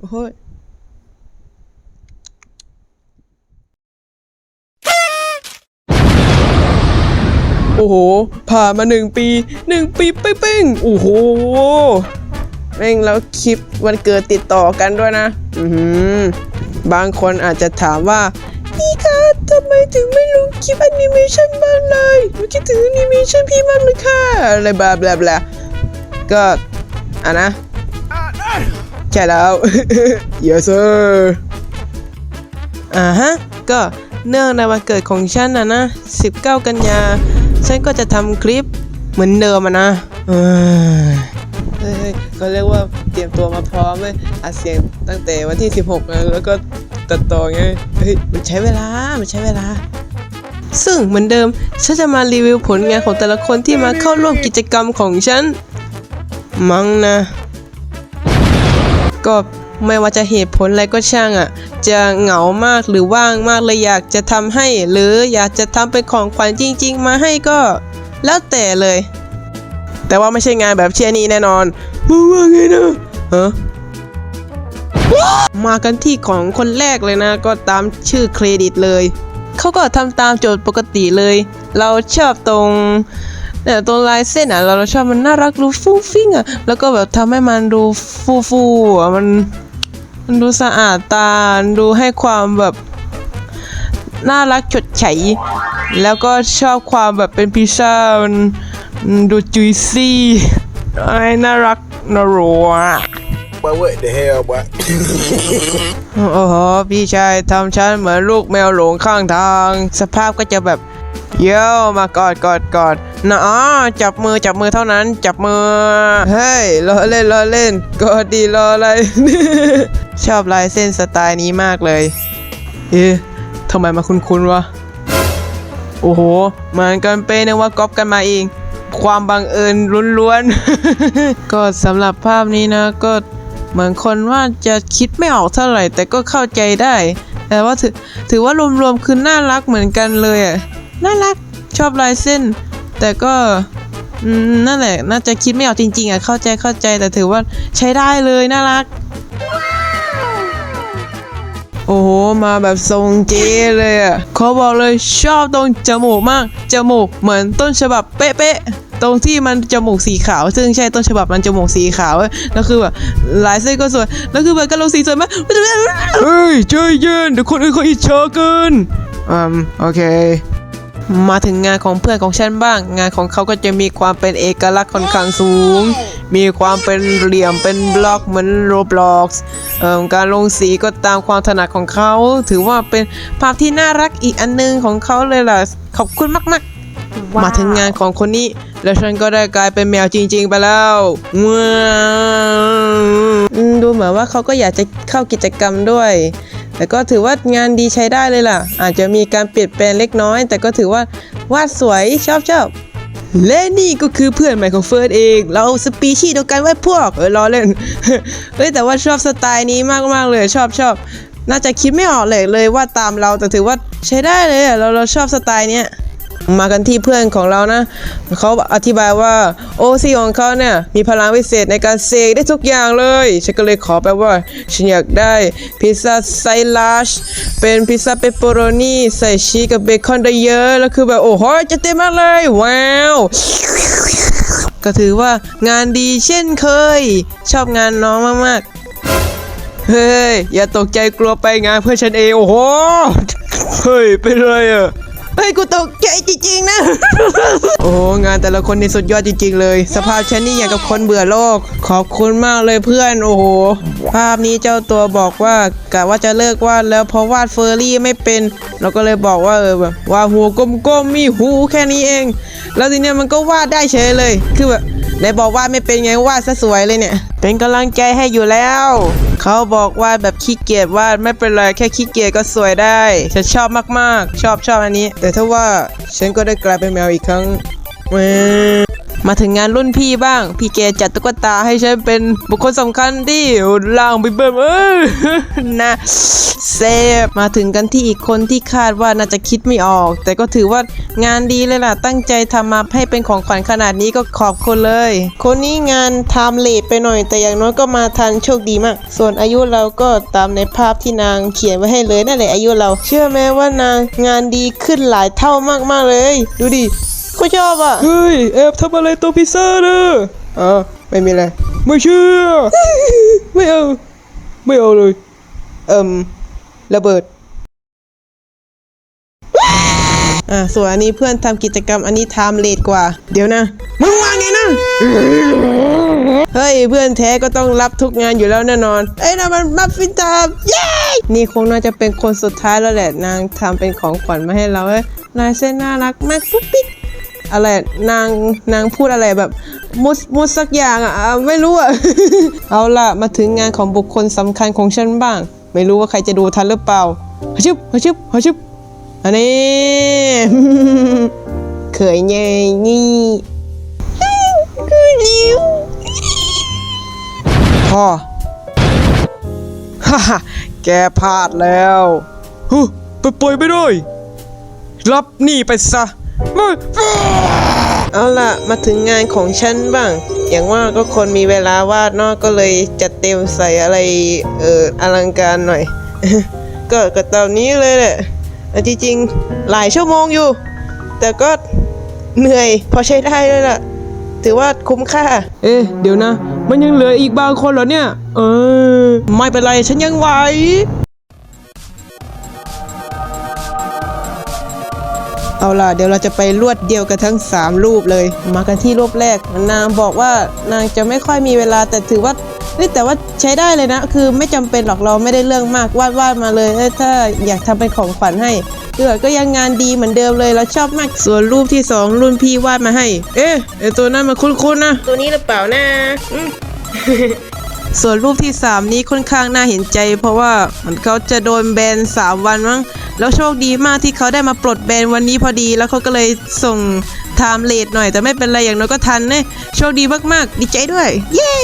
โอ้ยโอ้โห ผ่านมาหนึ่งปีหนึ่งปีเป้งโอ้โหแม่งแล้วคลิปวันเกิดติดต่อกันด้วยนะ อืบางคนอาจจะถามว่า พี่คะทำไมถึงไม่ลงคลิปแอนิเมชันบ้างเลยหนูคิดถึงแอนิเมชันพี่มากเลยค่ะอะไรบลาบลาบลาก็อะนะใช่แล้ว yes sir อ่าฮะ ก็เนื่องในวันเกิดของฉันนะนะ 19 กันยา ฉันก็จะทำคลิปเหมือนเดิมอะนะเออเฮ้ยก็เรียกว่าเตรียมตัวมาพร้อมเลยอัดเสียงตั้งแต่วันที่ 16 แล้วก็ ตัดต่อไงเฮ้ยมันใช้เวลา มันใช้เวลา ซึ่งเหมือนเดิม ฉันจะมารีวิวผลงานของแต่ละคนที่มาเข้าร่วมกิจกรรมของฉัน มั้งนะ ก็ไม่ว่าจะเหตุผลอะไรก็ช่างอะ จะเหงามากหรือว่างมากเลยอยากจะทำให้ หรืออยากจะทำเป็นของขวัญจริง ๆ มาให้ก็ แล้วแต่เลย แต่ว่าไม่ใช่งานแบบเชียนี้แน่นอนมึงว่าไงนะฮะ มากันที่ของคนแรกเลยนะ ก็ตามชื่อเครดิตเลย เขาก็ทำตามโจทย์ปกติเลย เราชอบตรงเนี่ยตรงลายเส้นอะเราชอบมันน่ารักดูฟุ้งฟิ้งอะแล้วก็แบบทำให้มันดูฟูฟูอะมันมันดูสะอาดตาดูให้ความแบบน่ารักฉดไฉแล้วก็ชอบความแบบเป็นพิซซ่ามันมันดูจุยซี่ไอ้น่ารักน่ารัว Boy, what the hell, boy? โอ้โหพี่ชายทำฉันเหมือนลูกแมวหลงข้างทาง สภาพก็จะแบบเย้มากอดกอดกอดนะอ๋อจับมือจับมือเท่านั้น จับมือ เฮ้ยล้อเล่นล้อเล่นกอดดีรออะไร ชอบลายเส้นสไตล์นี้มากเลย เอ๊ะทำไมมาคุ้นๆวะ โอ้โหเหมือนกันเป้นึกว่าก๊อปกันมาเองความบังเอิญล้วนๆ ก็สำหรับภาพนี้นะก็ เหมือนคนว่าจะคิดไม่ออกเท่าไหร่ แต่ก็เข้าใจได้ แต่ว่าถือถือว่ารวมๆคือน่ารักเหมือนกันเลยอะน่ารักชอบลายเส้น แต่ก็นั่นแหละน่าจะคิดไม่ออกจริงๆอะเข้าใจเข้าใจแต่ถือว่าใช้ได้เลยน่ารัก โอ้โหมาแบบทรงเจเลยอะเขาบอกเลยชอบตรงจมูกมากจมูกเหมือนต้นฉบับเป๊ะๆ ตรงที่มันจมูกสีขาว ซึ่งใช่ต้นฉบับมันจมูกสีขาวแล้วคือแบบลายเส้นก็สวยแล้วคือแบบกระโหลกสีสวยมากเฮ้ยใจเย็นเดี๋ยวคนอื่นเขาอิจฉาเกินอืมโอเค มาถึงงานของเพื่อนของฉันบ้าง งานของเขาก็จะมีความเป็นเอกลักษณ์ค่อนข้างสูง มีความเป็นเหลี่ยมเป็นบล็อกเหมือนโรบล็อกอ่อการลงสีก็ตามความถนัดของเขา ถือว่าเป็นภาพที่น่ารักอีกอันหนึงของเขาเลยล่ะ ขอบคุณมาก ๆ มาถึงงานของคนนี้ แล้วฉันก็ได้กลายเป็นแมวจริง ๆ ไปแล้วว้าวอืมดูเหมือนว่าเขาก็อยากจะเข้ากิจกรรมด้วย แต่ก็ถือว่างานดีใช้ได้เลยล่ะ อาจจะมีการเปลี่ยนแปลงเล็กน้อย แต่ก็ถือว่าวาดสวยชอบชอบและนี่ก็คือเพื่อนใหม่ของเฟิร์สเอง เราสปีชีส์เดียวกันไว้พวกเออล้อเล่นเฮ้ยแต่ว่าชอบสไตล์นี้มากๆเลยชอบชอบน่าจะคิดไม่ออกเลยเลยว่าตามเราแต่ถือว่าใช้ได้เลยเราเราชอบสไตล์เนี้ย มากันที่เพื่อนของเรานะ เขาอธิบายว่าโอซีของเขาเนี่ยมีพลังวิเศษในการเสกได้ทุกอย่างเลย ฉันก็เลยขอไปว่า ฉันอยากได้พิซซ่าไซลาชเป็นพิซซ่าเปปเปอโรนีใส่ชีสกับเบคอนได้เยอะ แล้วคือแบบโอ้โหจะเต็มมากเลย ว้าวก็ถือว่างานดีเช่นเคย ชอบงานน้องมากๆ เฮ้ย อย่าตกใจกลัวไปงานเพื่อนฉันเอง โอ้โห เฮ้ย เป็นไรอะ เฮ้ยกูตกใจจริงๆนะ โอ้งานแต่ละคนในสุดยอดจริง ๆ เลย สภาพฉันนี่อย่างกับคนเบื่อโลก ขอบคุณมากเลยเพื่อนโอ้โห ภาพนี้เจ้าตัวบอกว่ากะว่าจะเลิกวาดแล้วเพราะวาดเฟอร์รี่ไม่เป็น เราก็เลยบอกว่าเออแบบว่าหัวกลมๆมีหูแค่นี้เอง แล้วทีเนี้ยมันก็วาดได้เฉยเลย คือแบบ ไหนบอกว่าไม่เป็นไงวาดซะสวยเลยเนี่ย เป็นกำลังใจให้อยู่แล้ว เขาบอกว่าแบบขี้เกียจวาดไม่เป็นไรแค่ขี้เกียจก็สวยได้ ฉันชอบมากๆ ชอบชอบอันนี้ แต่ถ้าว่าฉันก็ได้กลายเป็นแมวอีกครั้ง มาถึงงานรุ่นพี่บ้าง พี่แกจัดตุ๊กตาให้ฉันเป็นบุคคลสำคัญที่ล่างไปเบิ่มเออนะเซฟมาถึงกันที่อีกคนที่คาดว่าน่าจะคิดไม่ออก แต่ก็ถือว่างานดีเลยล่ะ ตั้งใจทำมาให้เป็นของขวัญขนาดนี้ก็ขอบคุณเลย คนนี้งานไทม์เลทไปหน่อย แต่อย่างน้อยก็มาทันโชคดีมาก ส่วนอายุเราก็ตามในภาพที่นางเขียนไว้ให้เลยนั่นแหละอายุเรา เชื่อไหมว่านางงานดีขึ้นหลายเท่ามากๆเลย ดูดิ ก็ชอบอะ เฮ้ยแอบทำอะไรตัวพิซซ่าเนอะอ๋อไม่มีอะไรไม่เชื่อ ไม่เอา ไม่เอาเลย เอิ่มระเบิด อ่าส่วนอันนี้เพื่อนทำกิจกรรมอันนี้ไทม์เลทกว่า เดี๋ยวนะ มึงว่าไงนะ เฮ้ยเพื่อนแท้ก็ต้องรับทุกงานอยู่แล้วแน่นอน เอ้ยนะมันมัฟฟินทามเย้ นี่คงน่าจะเป็นคนสุดท้ายแล้วแหละ นางทำเป็นของขวัญมาให้เราเอ้ยนายเส้นน่ารักมากปุ๊กปิ๊ก อะไรนางนางพูดอะไรแบบมุดมุดสักอย่างอะอะไม่รู้อะ เอาล่ะมาถึงงานของบุคคลสำคัญของฉันบ้าง ไม่รู้ว่าใครจะดูทันหรือเปล่าฮชึบฮชึบฮชึบอันนี้เขยเงยนี่คือริวพ่อฮ่าฮ่าแกพลาดแล้วฮึไปปล่อยไม่ได้รับหนี่ไปซะ ไม่เอาล่ะ มาถึงงานของฉันบ้าง อย่างว่าก็คนมีเวลาวาดเนอกก็เลยจัดเต็มใส่อะไรเอออลังการหน่อย ก็ก็ตามนี้เลยแหละแต่จริงๆหลายชั่วโมงอยู่ แต่ก็เหนื่อยพอใช้ได้เลยล่ะ ถือว่าคุ้มค่า เอ๊ะเดี๋ยวนะ มันยังเหลืออีกบางคนเหรอเนี่ย เออ ไม่เป็นไรฉันยังไหว เอาล่ะเดี๋ยวเราจะไปรวดเดียวกันทั้ง 3 รูปเลย มากันที่รูปแรก นางบอกว่านางจะไม่ค่อยมีเวลาแต่ถือว่าเฮ้ยแต่ว่าใช้ได้เลยนะ คือไม่จำเป็นหรอกเราไม่ได้เรื่องมากวาดวาดมาเลยเอ้ยถ้าอยากทำเป็นของขวัญให้เออก็ยังงานดีเหมือนเดิมเลยเราชอบมากส่วนรูปที่ 2 รุ่นพี่วาดมาให้ เอ๊ะไอตัวนั้นมันคุ้นๆนะ ตัวนี้หรือเปล่านะ ส่วนรูปที่ 3 นี้ค่อนข้างน่าเห็นใจ เพราะว่าเหมือนเขาจะโดนแบน 3 วันมั้งแล้วโชคดีมากที่เขาได้มาปลดแบนวันนี้พอดี แล้วเขาก็เลยส่งไทม์เลทหน่อย แต่ไม่เป็นไรอย่างน้อยก็ทันเน่โชคดีมากๆ ดีใจด้วย เย้